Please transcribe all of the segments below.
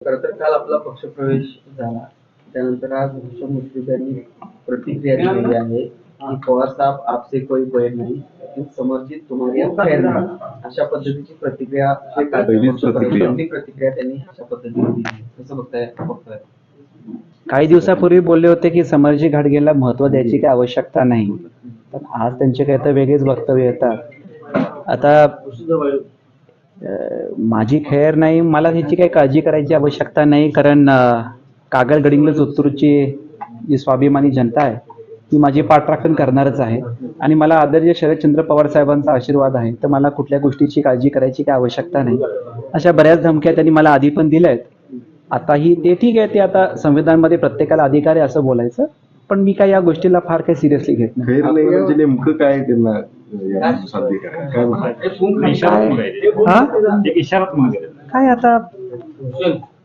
खरं तर काल आपला पक्षप्रवेश झाला. त्यानंतर आज भूषण मुश्रीफ यांनी प्रतिक्रिया दिलेली आहे की पवार साहेब आपसे कोई बैर नाही लेकिन समर्जित तुम्हारी खैर. नाही अशा पद्धतीची प्रतिक्रिया प्रतिक्रिया. पहिली प्रतिक्रिया त्यांनी अशा पद्धतीने दिली. कसं बघताय बघताय? काही दिवसापूर्वी बोलले होते की समरजी घाटगेला महत्त्व द्यायची काही आवश्यकता नाही. पण आज त्यांचे काही तर वेगळेच वक्तव्य येतात. आता माझी खैर नाही मला ह्याची काही काळजी करायची आवश्यकता नाही कारण कागल गडिंग्लज उत्तूरची जी स्वाभिमानी जनता आहे ती माझी पाठराखण करणारच आहे. आणि मला आदरणीय शरदचंद्र पवार साहेबांचा आशीर्वाद आहे तर मला कुठल्या गोष्टीची काळजी करायची काही आवश्यकता नाही. अशा बऱ्याच धमक्या त्यांनी मला आधी पण दिल्या आहेत आताही ते ठीक आहे ते आता संविधानमध्ये प्रत्येकाला अधिकार आहे असं बोलायचं पण मी काय या गोष्टीला फार काही सिरियसली घेत नाही. म्हणजे नेमकं काय त्यांना? काय? हा? आता?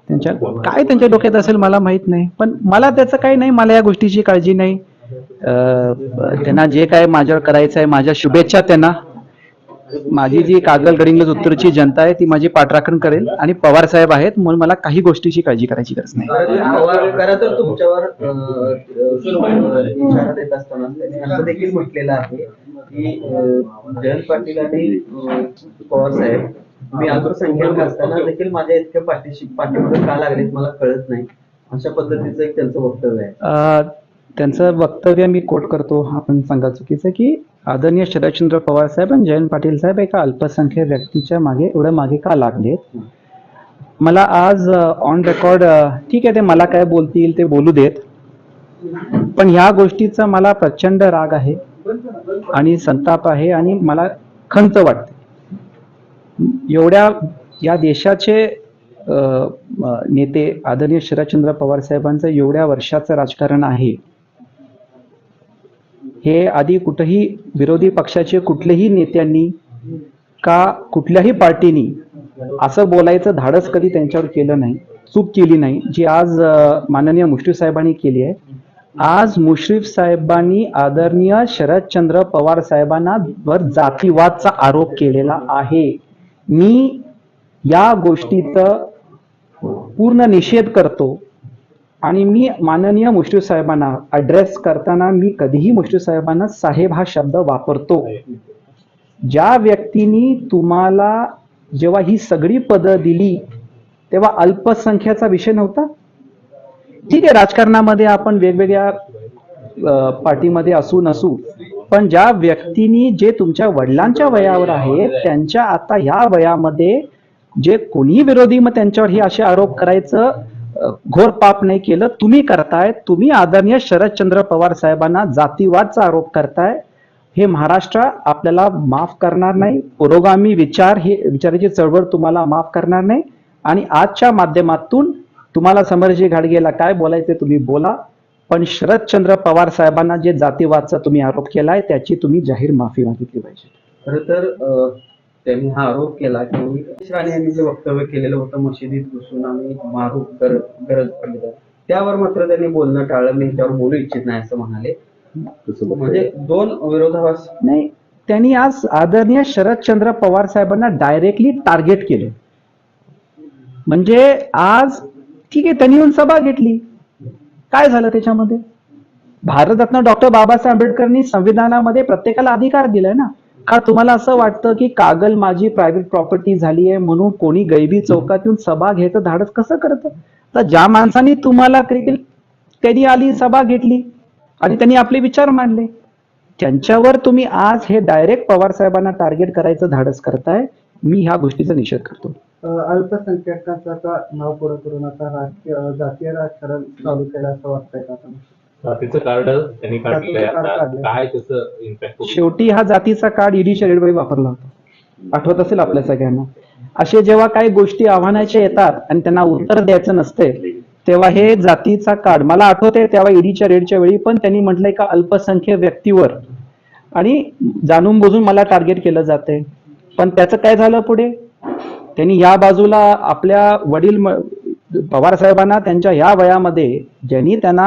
त्यांच्या काय त्यांच्या डोक्यात असेल मला माहीत नाही. पण मला त्याचं काही नाही. मला या गोष्टीची काळजी नाही. त्यांना जे काय माझ्यावर करायचं आहे माझ्या शुभेच्छा त्यांना. माझी जी कागल गडिंग्लज उत्तरची जनता आहे ती माझी पाठराखण करेल. आणि पवार साहेब आहेत म्हणून मला काही गोष्टीची काळजी करायची गरज नाही. की जयंत पाटील आणि पवार साहेब मी अल्पसंख्याक असताना देखील माझ्या इतक्या पाठीशी पाठीमागे का लागलेत मला कळत नाही. अशा पद्धतीचं एक त्यांचं वक्तव्य आहे. त्यांचं वक्तव्य मी कोट करतो. आपण सांगा चुकीचं की आदरणीय शरदचंद्र पवार साहेब आणि जयंत पाटील साहेब एका अल्पसंख्याक व्यक्तीच्या मागे एवढ्या मागे का लागलेत? मला आज ऑन रेकॉर्ड ठीक आहे ते मला काय बोलतील ते बोलू देत. पण ह्या गोष्टीचा मला प्रचंड राग आहे. आणि संताप आहे आणि मला खंत वाटते. एवढ्या या देशाचे नेते आदरणीय शरदचंद्र पवार साहेबांचं एवढ्या वर्षाचं राजकारण आहे. हे आधी कुठेही विरोधी पक्षाचे कुठल्याही नेत्यांनी का कुठल्याही पार्टीनी असं बोलायचं धाडस कधी त्यांच्यावर केलं नाही चूक केली नाही जी आज माननीय मुष्टी साहेबांनी केली आहे. आज मुश्रीफ साहेबांनी आदरणीय शरदचंद्र पवार साहेबांना वर जातीवादचा आरोप केलेला आहे. मी या गोष्टीचं पूर्ण निषेध करतो आणि मी माननीय मुश्रीफ साहेबांना अड्रेस करताना मी कधीही मुश्रीफ साहेबांना साहेब हा शब्द वापरतो. ज्या व्यक्तीने तुम्हाला जेव्हा ही सगळी पदं दिली तेव्हा अल्पसंख्याचा विषय नव्हता? ठीक आहे राजकारणामध्ये आपण वेगवेगळ्या पार्टीमध्ये असू नसू पण ज्या व्यक्तींनी जे तुमच्या वडिलांच्या वयावर आहे त्यांच्या आता ह्या वयामध्ये जे कोणी विरोधी मग त्यांच्यावर हे असे आरोप करायचं घोर पाप नाही केलं तुम्ही करताय तुम्ही आदरणीय शरदचंद्र पवार साहेबांना जातीवादचा आरोप करताय हे महाराष्ट्र आपल्याला माफ करणार नाही पुरोगामी विचार हे विचाराची चळवळ तुम्हाला माफ करणार नाही आणि आजच्या माध्यमातून तुम्हाला समरजी घाडगेला काय बोलायचे तुम्ही बोला. पण शरदचंद्र पवार साहेबांना जे जातीवादचा तुम्ही आरोप केलाय त्याची तुम्ही जाहीर माफी मागितली पाहिजे. खरं तर त्यांनी हा आरोप केला की राणे यांनी जे वक्तव्य केलेलं होतं मशिदीत घुसून आम्ही मारू गर- गरज पडली. त्यावर मात्र त्यांनी बोलणं टाळलं मी त्यावर बोलू इच्छित नाही असं म्हणाले. म्हणजे दोन विरोधाभास. नाही त्यांनी आज आदरणीय शरदचंद्र पवार साहेबांना डायरेक्टली टार्गेट केले. म्हणजे आज ठीक आहे त्यांनी येऊन सभा घेतली. काय झालं त्याच्यामध्ये? भारतरत्न डॉक्टर बाबासाहेब आंबेडकरांनी संविधानामध्ये प्रत्येकाला अधिकार दिलाय ना. का तुम्हाला असं वाटतं की कागल माझी प्रायव्हेट प्रॉपर्टी झाली आहे म्हणून कोणी गैबी चौकात येऊन सभा घ्यायचं धाडस कसं करतं? तर ज्या माणसांनी तुम्हाला क्रिकेट त्यांनी आली सभा घेतली आणि त्यांनी आपले विचार मांडले. त्यांच्यावर तुम्ही आज हे डायरेक्ट पवार साहेबांना टार्गेट करायचं धाडस करताय. मी ह्या गोष्टीचा निषेध करतो. अल्पसंख्याकांचा नाव पुढं करून आता राजकीय जातीय राजकारण चालू केलं असं वाटतंय का कार्ड त्यांनी. काय त्याचं इम्पॅक्ट शेवटी हा जातीचा कार्ड ईडीच्या रेडवेळी वापरला होता. आठवत असेल आपल्या सगळ्यांना. असे जेव्हा काही गोष्टी आव्हानाच्या येतात आणि त्यांना उत्तर द्यायचं नसते तेव्हा हे जातीचा कार्ड मला आठवते तेव्हा ईडीच्या रेडच्या वेळी पण त्यांनी म्हटलंय का अल्पसंख्य व्यक्तीवर. आणि जाणून बुजून मला टार्गेट केलं जाते पण त्याचं काय झालं पुढे? त्यांनी या बाजूला आपल्या वडील पवार साहेबांना त्यांच्या ह्या वयामध्ये ज्यांनी त्यांना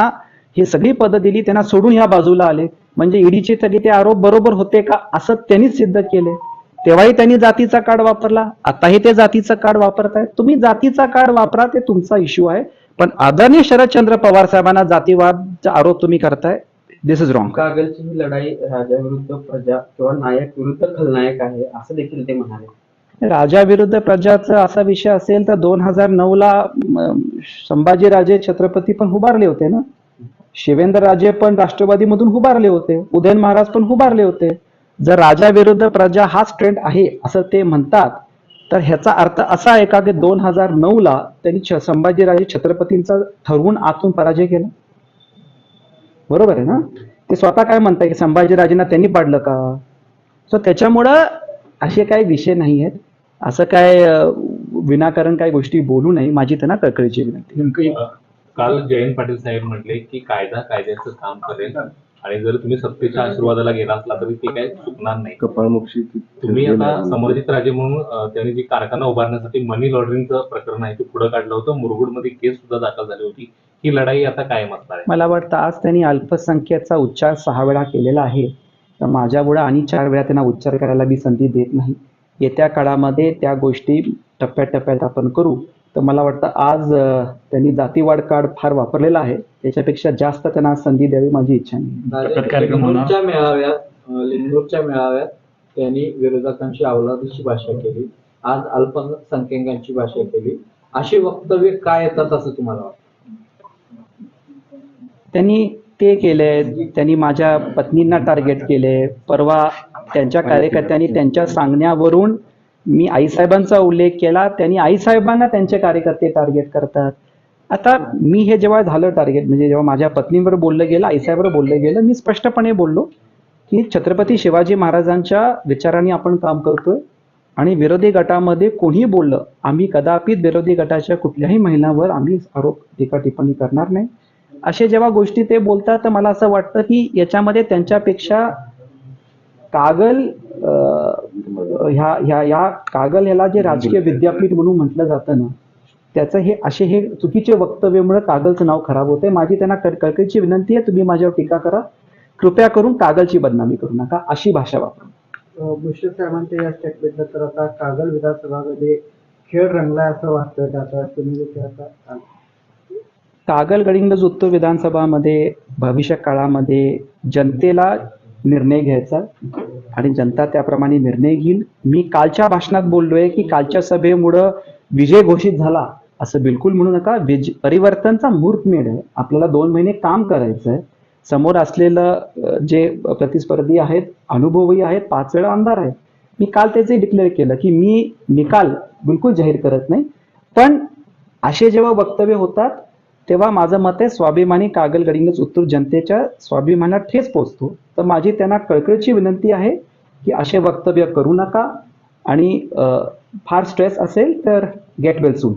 ही सगळी पदं दिली त्यांना सोडून ह्या बाजूला आले. म्हणजे ईडीचे सगळे ते आरोप बरोबर होते का? असं त्यांनीच सिद्ध केले. तेव्हाही त्यांनी जातीचा कार्ड वापरला. आताही ते जातीचा कार्ड वापरतायत. तुम्ही जातीचा कार्ड वापरा ते तुमचा इश्यू आहे. पण आदरणीय शरदचंद्र पवार साहेबांना जातीवादचा आरोप तुम्ही करताय. दिस इज रॉंग कागलची ही लढाई राजा विरुद्ध प्रजा किंवा नायक विरुद्ध खलनायक आहे असं देखील ते म्हणाले. राजा विरुद्ध प्रजाचा असा विषय असेल तर दोन हजार नऊ ला संभाजीराजे छत्रपती पण उभारले होते ना? शिवेंद्र राजे पण राष्ट्रवादीमधून उभारले होते. उदयन महाराज पण उभारले होते. जर राजा विरुद्ध प्रजा हाच ट्रेंड आहे असं ते म्हणतात तर ह्याचा अर्थ असा आहे का की दोन हजार नऊ ला त्यांनी संभाजीराजे छत्रपतींचा ठरवून आतून पराजय केला? बरोबर आहे ना? ते स्वतः काय म्हणताय की संभाजीराजेंना त्यांनी पाडलं का? सो त्याच्यामुळं असे काही विषय नाही आहेत असं काय विनाकारण काही गोष्टी बोलू नये. माझी त्यांना कळकळीची विनंती. काल जयंत पाटील साहेब म्हटले की कायदा कायद्याचं काम करेल आणि जर तुम्ही सत्तेच्या आशीर्वादाला गेला असला तरी ते काय चुकणार नाही. कपाळमोक्षी तुम्ही आता समर्जित राजे म्हणून त्यांनी जी कारखाना उभारण्यासाठी मनी लॉन्ड्रिंगचं प्रकरण आहे ते पुढे काढलं होतं. मुरगुडमध्ये केस सुद्धा दाखल झाली होती. ही लढाई आता कायम असणार आहे. मला वाटतं आज त्यांनी अल्पसंख्याचा उच्चार सहा वेळा केलेला आहे. तर माझ्यामुळे आणि चार वेळा त्यांना उच्चार करायला मी संधी देत नाही. येत्या काळामध्ये त्या गोष्टी टप्प्याटप्प्यात आपण करू. तर मला वाटतं आज त्यांनी जातीवाद कार्ड फार वापरलेला आहे. त्याच्यापेक्षा जास्त त्यांना संधी द्यावी माझी इच्छा नाही. मेळाव्यात अं, लिंगूरच्या मेळाव्यात त्यांनी विरोधकांची अवलादीची भाषा केली. आज अल्पसंख्याकांची भाषा केली. अशी वक्तव्य काय येतात असं तुम्हाला वाटतं? त्यांनी ते केले त्यांनी माझ्या पत्नींना टार्गेट केले. परवा त्यांच्या कार्यकर्त्यांनी त्यांच्या सांगण्यावरून मी आईसाहेबांचा उल्लेख केला. त्यांनी आईसाहेबांना त्यांचे कार्यकर्ते टार्गेट करतात. आता मी हे जेव्हा झालं टार्गेट म्हणजे जेव्हा माझ्या पत्नीवर बोललं गेलं आईसाहेबवर बोललं गेलं मी स्पष्टपणे बोललो की छत्रपती शिवाजी महाराजांच्या विचाराने आपण काम करतोय आणि विरोधी गटामध्ये कोणी बोललं आम्ही कदापित विरोधी गटाच्या कुठल्याही महिलांवर आम्ही आरोप टीका टिप्पणी करणार नाही. असे जेव्हा गोष्टी ते बोलतात तर मला असं वाटतं की याच्यामध्ये त्यांच्यापेक्षा कागल अं, ह्या ह्या या कागल ह्याला जे राजकीय विद्यापीठ म्हणून म्हटलं जातं ना त्याचं हे असे हे चुकीचे वक्तव्यामुळे कागलचं नाव खराब होतंय. माझी त्यांना कळ- कळकळीची विनंती आहे तुम्ही माझ्यावर टीका करा. कृपया करून कागलची बदनामी करू नका अशी भाषा वापरा. मुश्रीफ साहेबांच्या या स्टेटमेंटला तर आता कागल विधानसभामध्ये खेळ रंगलाय असं वाटतं आता तुम्ही देखील कागल गडिंग्लज उत्तर विधानसभामध्ये भविष्य काळामध्ये जनतेला निर्णय घ्यायचा आणि जनता त्याप्रमाणे निर्णय घेईल. मी कालच्या भाषणात बोललोय की कालच्या सभेमुळं विजय घोषित झाला असं बिलकुल म्हणू नका. विज परिवर्तनचा मुहूर्तमेढ आहे. आपल्याला दोन महिने काम करायचं आहे समोर असलेलं जे प्रतिस्पर्धी आहेत अनुभवही आहेत पाच वेळा आमदार आहेत. मी काल त्याचे डिक्लेअर केलं की मी निकाल बिलकुल जाहीर करत नाही. पण असे जेव्हा वक्तव्य होतात तेव्हा माझं मत आहे स्वाभिमानी कागल उत्तर जनतेच्या स्वाभिमानात ठेच पोचतो. तर माझी त्यांना कळकळीची विनंती आहे की असे वक्तव्य करू नका आणि फार स्ट्रेस असेल तर गेट वेल सून